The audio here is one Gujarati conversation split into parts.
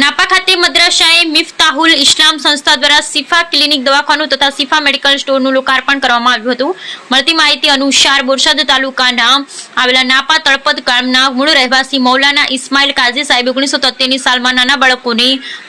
નાપા ખાતે મદ્રાસાએ મિફતાહુલ ઇસ્લામ સંસ્થા દ્વારા સિફા ક્લિનિક દવાખાનું તથા સિફા મેડિકલ સ્ટોરનું લોકાર્પણ કરવામાં આવ્યું હતું. મળતી માહિતી અનુસાર બોરસદ તાલુકાના આવેલા નાપા તળપદ ગામના મૂળ રહેવાસી મૌલાના ઇસ્માઇલ કાઝી સાહેબ ઓગણીસો તોતેરની સાલમાં નાના બાળકોને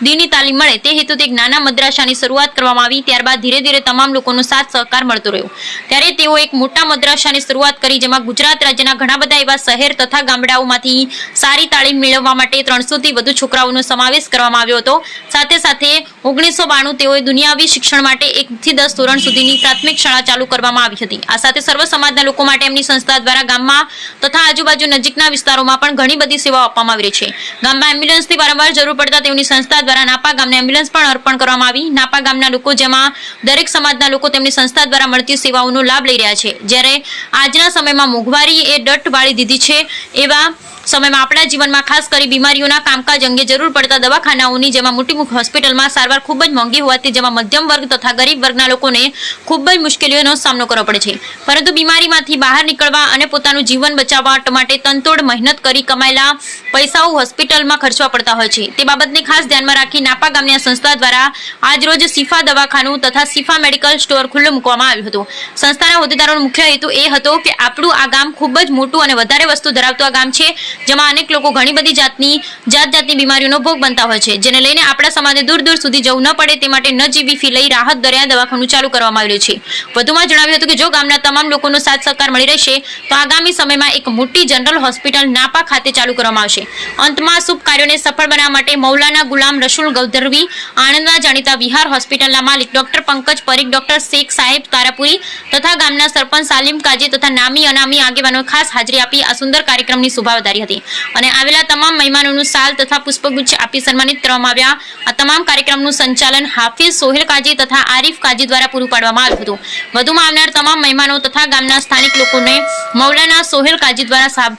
દીની તાલીમ મળે તે હેતુથી એક નાના મદ્રાસાની શરૂઆત કરવામાં આવી. ત્યારબાદ ધીરે ધીરે તમામ લોકોનો સાથ સહકાર મળતો રહ્યો. ત્યારે તેઓ એક મોટા મદ્રાસાની શરૂઆત કરી, જેમાં ગુજરાત રાજ્યના ઘણા બધા એવા શહેર તથા ગામડાઓમાંથી સારી તાલીમ મેળવવા માટે ત્રણસોથી વધુ છોકરાઓનો સમાવેશ કરવામાં આવ્યો હતો. સાથે સાથે ઓગણીસો બાણું તેઓએ દુનિયાવી શિક્ષણ માટે એકથી દસ ધોરણ સુધીની પ્રાથમિક શાળા ચાલુ કરવામાં આવી હતી. આ સાથે સર્વ સમાજના લોકો માટે એમની સંસ્થા દ્વારા ગામમાં તથા આજુબાજુ નજીકના વિસ્તારોમાં પણ ઘણી બધી સેવાઓ આપવામાં આવી રહી છે. ગામમાં એમ્બ્યુલન્સની વારંવાર જરૂર પડતા તેઓની સંસ્થા દ્વારા નાપા ગામને એમ્બ્યુલન્સ પણ અર્પણ કરવામાં આવી. નાપા ગામના લોકો જેમાં દરેક સમાજના લોકો તેમની સંસ્થા દ્વારા મળતી સેવાઓનો લાભ લઈ રહ્યા છે. જ્યારે આજના સમયમાં મોંઘવારી એ ડટ વાળી દીધી છે એવા સમયમાં આપણા જીવનમાં ખાસ કરી બીમારીઓના કામકાજ અંગે જરૂર પડતા દવાખાનાઓની, જેમાં મોટી મુખ હોસ્પિટલમાં સારવાર ખૂબ જ મોંઘી હોવાથી જેમાં મધ્યમ વર્ગ તથા ગરીબ વર્ગના લોકોને ખૂબ જ મુશ્કેલીઓનો સામનો કરવો પડે છે. પરંતુ બીમારીમાંથી બહાર નીકળવા અને પોતાનું જીવન બચાવવા માટે તનતોડ મહેનત કરી કમાયેલા પૈસાઓ હોસ્પિટલમાં ખર્ચવા પડતા હોય છે. તે બાબતને ખાસ ધ્યાનમાં રાખી નાપા ગામની સંસ્થા દ્વારા આજરોજ સિફા દવાખાનું તથા સિફા મેડિકલ સ્ટોર ખુલ્લું મૂકવામાં આવ્યું હતું. સંસ્થાના હોદ્દેદારોનો મુખ્ય હેતુ એ હતો કે આપણું આ ગામ ખૂબ જ મોટું અને વધારે વસ્તુ ધરાવતું આ ગામ છે. જેમાં અનેક લોકો ઘણી બધી જાતની જાત જાતની બીમારીઓનો ભોગ બનતા હોય છે, જેને લઈને આપણા સમાજને દૂર દૂર સુધી જવું ન પડે તે માટે ન ફી લઈ રાહત દરિયા દવાખાનું ચાલુ કરવામાં આવ્યું છે. વધુમાં જણાવ્યું હતું કે જો ગામના તમામ લોકોનો સાથ સહકાર મળી રહેશે, તો આગામી સમયમાં એક મોટી જનરલ હોસ્પિટલ નાપા ખાતે ચાલુ કરવામાં આવશે. અંતમાં શુભ કાર્યોને સફળ બનાવવા માટે મૌલાના ગુલામ રસુલ ગૌધરવી આણંદના જાણીતા વિહાર હોસ્પિટલના માલિક ડોક્ટર પંકજ પરીખ, ડોક્ટર શેખ સાહેબ તારાપુરી તથા ગામના સરપંચ સાલિમ કાજી તથા નામી અનામી આગેવાનો ખાસ હાજરી આપી આ સુંદર કાર્યક્રમની શોભા વધારી હતી. અને આવેલા તમામ મહેમાનોનું સાલ તથા પુષ્પગુચ્છ આપી સન્માનિત કરવામાં આવ્યા. આ તમામ કાર્યક્રમનું સંચાલન હાફિઝ સોહેલ કાજી તથા આરીફ કાજી દ્વારા પૂરું પાડવામાં આવ્યું હતું. વધુમાં આવનાર તમામ મહેમાનો તથા ગામના સ્થાનિક લોકોને મૌલાના સોહેલ કાજી દ્વારા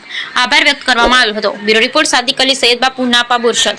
આભાર વ્યક્ત કરવામાં આવ્યો હતો. Bureau report Sadiq Ali Sayyed Bapu, Napa, Borsad.